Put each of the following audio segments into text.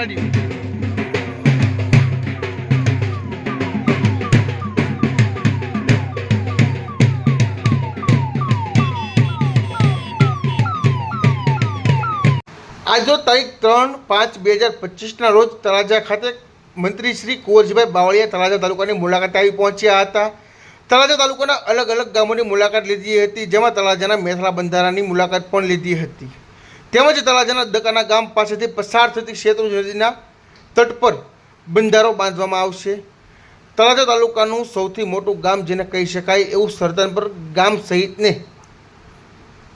ગાડી. આજનો તારીખ ત્રણ પાંચ બે હજાર પચીસના રોજ તળાજા ખાતે મંત્રી શ્રી કુંવરજીભાઈ બાવળીયા તળાજા તાલુકાની મુલાકાતે આવી પહોંચ્યા હતા. તળાજા તાલુકાના અલગ અલગ ગામોની મુલાકાત લીધી હતી, જેમાં તળાજાના મેથલા બંધારાની મુલાકાત પણ લીધી હતી. તેમજ તળાજાના દકાના ગામ પાસેથી પસાર થતી શેત્રુંજ નદીના તટ પર બંધારો બાંધવામાં આવશે. તળાજા તાલુકાનું સૌથી મોટું ગામ જેને કહી શકાય એવું સરદારપર ગામ સહિતને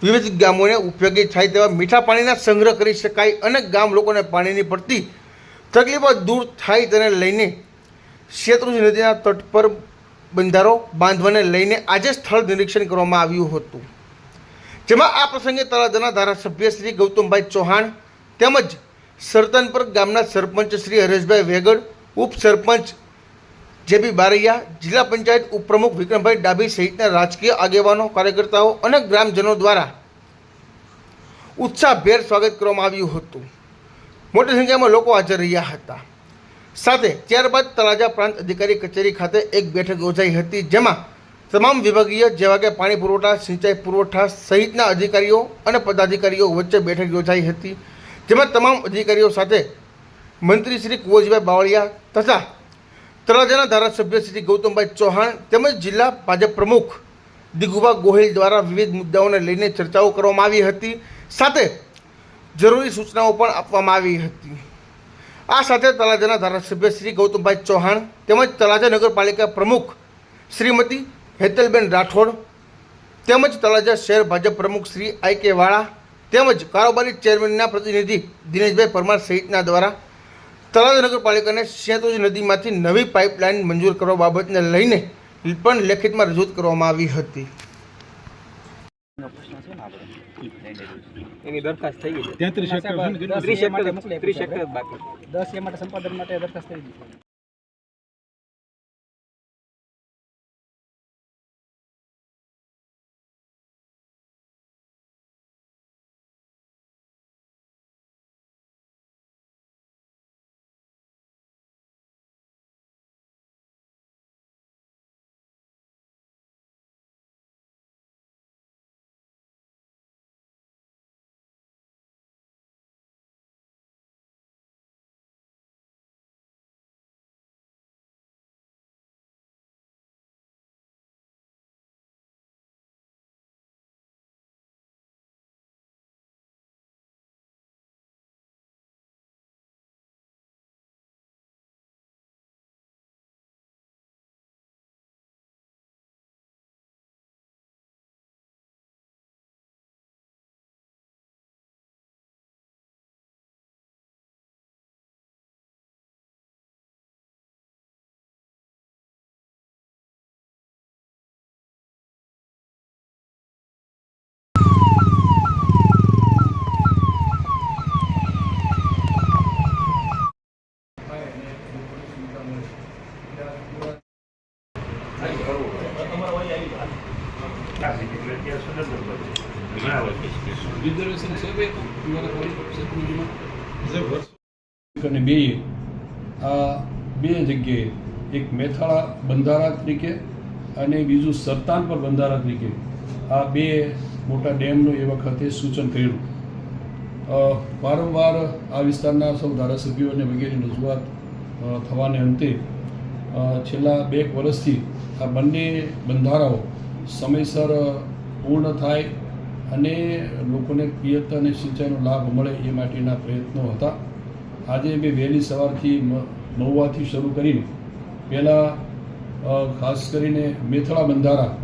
વિવિધ ગામોને ઉપયોગી થાય તેવા મીઠા પાણીના સંગ્રહ કરી શકાય અને ગામ લોકોને પાણીની પડતી તકલીફો દૂર થાય તેને લઈને શેત્રુંજ નદીના તટ પર બંધારો બાંધવાને લઈને આજે સ્થળ નિરીક્ષણ કરવામાં આવ્યું હતું. જેમાં આ પ્રસંગે તળાજાના ધારાસભ્ય શ્રી ગૌતમભાઈ ચૌહાણ તેમજ સરતનપર ગામના સરપંચ શ્રી હરેશભાઈ વેગડ ઉપસરપંચ જેબી બારૈયા, જિલ્લા પંચાયત ઉપપ્રમુખ વિક્રમભાઈ ડાભી સહિતના રાજકીય આગેવાનો, કાર્યકર્તાઓ અને ગ્રામજનો દ્વારા ઉત્સાહભેર સ્વાગત કરવામાં આવ્યું હતું. મોટી સંખ્યામાં લોકો હાજર રહ્યા હતા. સાથે ત્યારબાદ તળાજા પ્રાંત અધિકારી કચેરી ખાતે એક બેઠક યોજાઈ હતી જેમાં તમામ વિભાગીય, જેવા કે પાણી પુરવઠા, સિંચાઈ પુરવઠા સહિતના અધિકારીઓ અને પદાધિકારીઓ વચ્ચે બેઠક યોજાઈ હતી. જેમાં તમામ અધિકારીઓ સાથે મંત્રી શ્રી કુંવરજીભાઈ બાવળિયા તથા તળાજાના ધારાસભ્ય શ્રી ગૌતમભાઈ ચૌહાણ તેમજ જિલ્લા ભાજપ પ્રમુખ દિગુભા ગોહિલ દ્વારા વિવિધ મુદ્દાઓને લઈને ચર્ચાઓ કરવામાં આવી હતી. સાથે જરૂરી સૂચનાઓ પણ આપવામાં આવી હતી. આ સાથે તળાજાના ધારાસભ્ય શ્રી ગૌતમભાઈ ચૌહાણ તેમજ તળાજા નગરપાલિકા પ્રમુખ શ્રીમતી હેતલબેન રાઠોડ તેમજ તળાજા શહેર ભાજપ પ્રમુખ શ્રી આઈ કે વાળા તેમજ કારોબારી ચેરમેનના પ્રતિનિધિ દિનેશભાઈ પરમાર સહિતના દ્વારા તળાજા નગરપાલિકાને શેતુજ નદીમાંથી નવી પાઇપલાઇન મંજૂર કરવા બાબતને લઈને પણ લેખિતમાં રજૂઆત કરવામાં આવી હતી. એની દરખાસ્ત થઈ ગઈ? ત્રીસ હેક્ટર બાકી. દસ એ માટે સંપાદન માટે દરખાસ્ત અને બે આ બે જગ્યાએ એક મેથાળા બંધારા તરીકે અને બીજું સરતાનપર બંધારા તરીકે આ બે મોટા ડેમનું એ વખતે સૂચન કર્યું. વારંવાર આ વિસ્તારના સૌ ધારાસભ્યો અને વગેરેની રજૂઆત થવાને અંતે છેલ્લા બે વર્ષથી આ બંને બંધારાઓ સમયસર પૂર્ણ થાય અને લોકોને પિયત અને સિંચાઈનો લાભ મળે એ માટેના પ્રયત્નો હતા. આજે મેં વહેલી સવારથી મ- નવ શરૂ કરીને પહેલાં ખાસ કરીને મેથળા બંધારા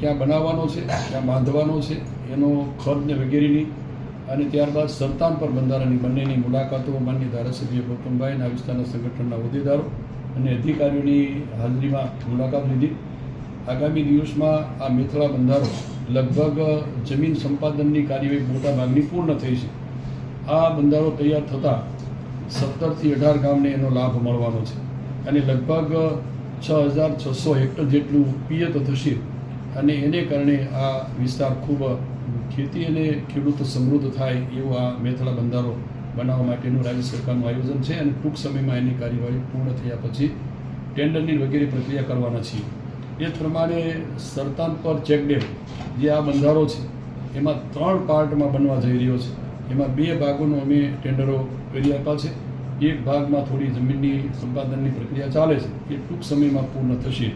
ક્યાં બનાવવાનો છે, ક્યાં બાંધવાનો છે, એનો ખર્ચને વગેરેની અને ત્યારબાદ સરતાન પર બંધારાની બંનેની મુલાકાતો માન્ય ધારાસભ્ય ગૌતમભાઈ વિસ્તારના સંગઠનના હોદ્દેદારો અને અધિકારીઓની હાજરીમાં મુલાકાત લીધી. આગામી દિવસમાં આ મેથળા બંધારો લગભગ જમીન સંપાદનની કાર્યવાહી મોટા ભાગની પૂર્ણ થઈ છે. આ બંધારો તૈયાર થતાં સત્તરથી અઢાર ગામને એનો લાભ મળવાનો છે અને લગભગ છ હજાર છસો હેક્ટર જેટલું પિયત થશે અને એને કારણે આ વિસ્તાર ખૂબ ખેતી અને ખેડૂત સમૃદ્ધ થાય એવો આ મેથળા બંધારો બનાવવા માટેનું રાજ્ય સરકારનું આયોજન છે અને ટૂંક સમયમાં એની કાર્યવાહી પૂર્ણ થયા પછી ટેન્ડરની વગેરે પ્રક્રિયા કરવાના છીએ. એ પ્રમાણે સરતાન પર ચેકડેમ, જે આ બંધારો છે, એમાં ત્રણ પાર્ટમાં બનવા જઈ રહ્યો છે. એમાં બે ભાગોનો અમે ટેન્ડરો કરી આપ્યા છે. એક ભાગમાં થોડી જમીનની સંપાદનની પ્રક્રિયા ચાલે છે. એ ટૂંક સમયમાં પૂર્ણ થશે.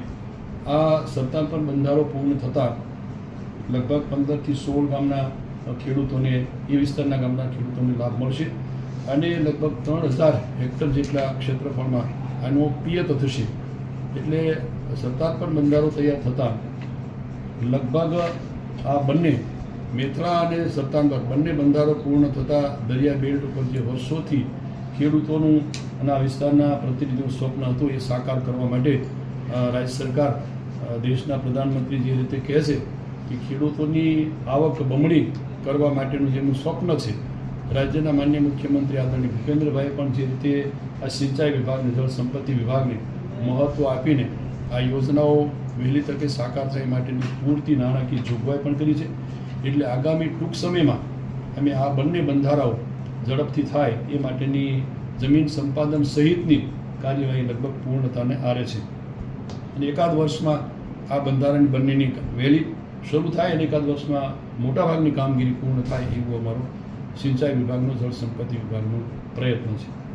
આ સરતાન પર બંધારો પૂર્ણ થતાં લગભગ પંદરથી સોળ ગામના ખેડૂતોને, એ વિસ્તારના ગામના ખેડૂતોને લાભ મળશે. અને લગભગ ત્રણ હજાર હેક્ટર જેટલા ક્ષેત્રફળમાં આનો પિયત થશે. એટલે સરકાર પર બંધારો તૈયાર થતાં લગભગ આ બંને મેથરા અને સત્તાંગર બંને બંધારો પૂર્ણ થતાં દરિયા બેલ્ટ ઉપર જે વર્ષોથી ખેડૂતોનું અને આ વિસ્તારના પ્રતિનિધિનું સ્વપ્ન હતું એ સાકાર કરવા માટે રાજ્ય સરકાર દેશના પ્રધાનમંત્રી જે રીતે કહે છે કે ખેડૂતોની આવક બમણી કરવા માટેનું જેમનું સ્વપ્ન છે, રાજ્યના માન્ય મુખ્યમંત્રી આદરણીય ભૂપેન્દ્રભાઈ પણ જે રીતે આ સિંચાઈ વિભાગને જળ સંપત્તિ વિભાગને મહત્ત્વ આપીને આ યોજનાઓ વહેલી તકે સાકાર થાય માટેની પૂરતી નાણાકીય જોગવાઈ પણ કરી છે. એટલે આગામી ટૂંક સમયમાં અમે આ બંને બંધારાઓ ઝડપથી થાય એ માટેની જમીન સંપાદન સહિતની કાર્યવાહી લગભગ પૂર્ણતાને આરે છે. અને એકાદ વર્ષમાં આ બંધારણ બંનેની વહેલી શરૂ થાય અને એકાદ વર્ષમાં મોટાભાગની કામગીરી પૂર્ણ થાય એવું અમારો સિંચાઈ વિભાગનો જળ સંપત્તિ વિભાગનો પ્રયત્ન છે.